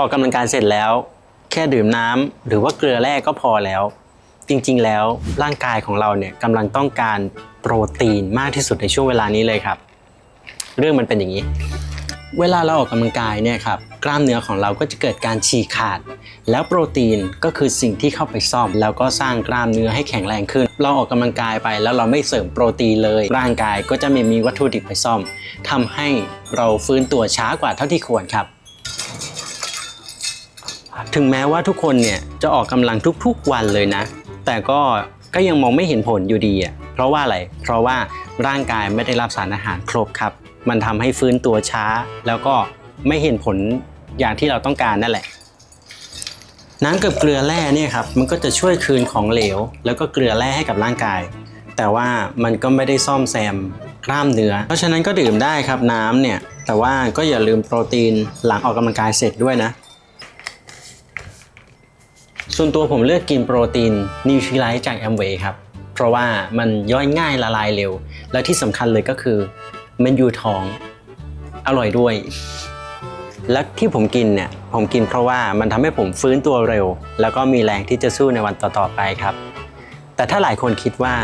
ออกกำลังกายเสร็จแล้ว แค่ดื่มน้ำหรือว่าเกลือแร่ก็พอแล้ว จริงๆ แล้วร่างกายของเราเนี่ยกำลังต้องการโปรตีนมากที่สุดในช่วงเวลานี้เลยครับ เรื่องมันเป็นอย่างนี้ เวลาเราออกกำลังกายเนี่ยครับกล้ามเนื้อของเราก็จะเกิดการฉีกขาด แล้วโปรตีนก็คือสิ่งที่เข้าไปซ่อม แล้วก็สร้างกล้ามเนื้อให้แข็งแรงขึ้น เราออกกำลังกายไปแล้วเราไม่เสริมโปรตีนเลย ร่างกายก็จะไม่มีวัตถุดิบไปซ่อมทำให้เราฟื้นตัวช้ากว่าเท่าที่ควรครับ ถึงแม้ว่าทุกคนเนี่ยจะออกกำลังทุกๆวันเลยนะ แต่ก็ก็ยังมองไม่เห็นผลอยู่ดีอะเพราะว่าอะไร เพราะว่าร่างกายไม่ได้รับสารอาหารครบครับ มันทำให้ฟื้นตัวช้า แล้วก็ไม่เห็นผลอย่างที่เราต้องการนั่นแหละ น้ำกับเกลือแร่เนี่ยครับมันก็จะช่วยคืนของเหลว แล้วก็เกลือแร่ให้กับร่างกาย แต่ว่ามันก็ไม่ได้ซ่อมแซมกล้ามเนื้อ เพราะฉะนั้นก็ดื่มได้ครับน้ำเนี่ยแต่ว่าก็อย่าลืมโปรตีนหลังออกกำลังกายเสร็จด้วยนะ ส่วนตัวผมเลือกกินโปรตีนนิวทรีไลท์จากแอมเวย์ครับ เพราะว่ามันย่อยง่ายละลายเร็ว และที่สำคัญเลยก็คือมันอยู่ท้องอร่อยด้วย และที่ผมกินเนี่ย ผมกินเพราะว่ามันทำให้ผมฟื้นตัวเร็ว แล้วก็มีแรงที่จะสู้ในวันต่อๆไปครับ แต่ถ้าหลายคนคิดว่า